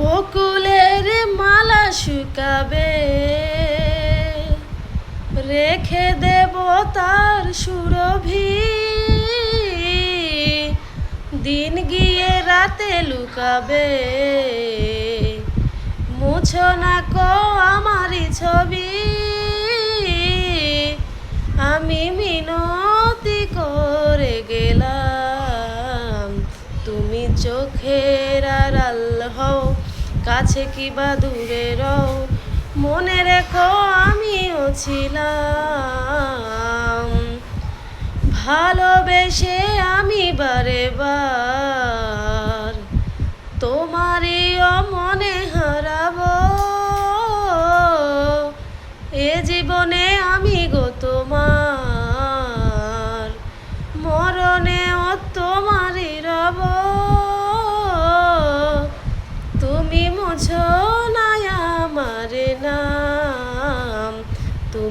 বকুলের মালা শুকাবে। রেখে দেব তার সুরভি। দিন গিয়ে রাতে লুকাবে। মুছো না কো আমারই ছবি। আমি মিনতি করে গেলাম। তুমি চোখের আড়াল হও। কাছে কি বা দূরে রও? মনে রেখো, আমিও ছিলাম। ভালোবেসে আমি বারে বার তোমারই মনে হারাব। এ জীবনে আমি গো তোমার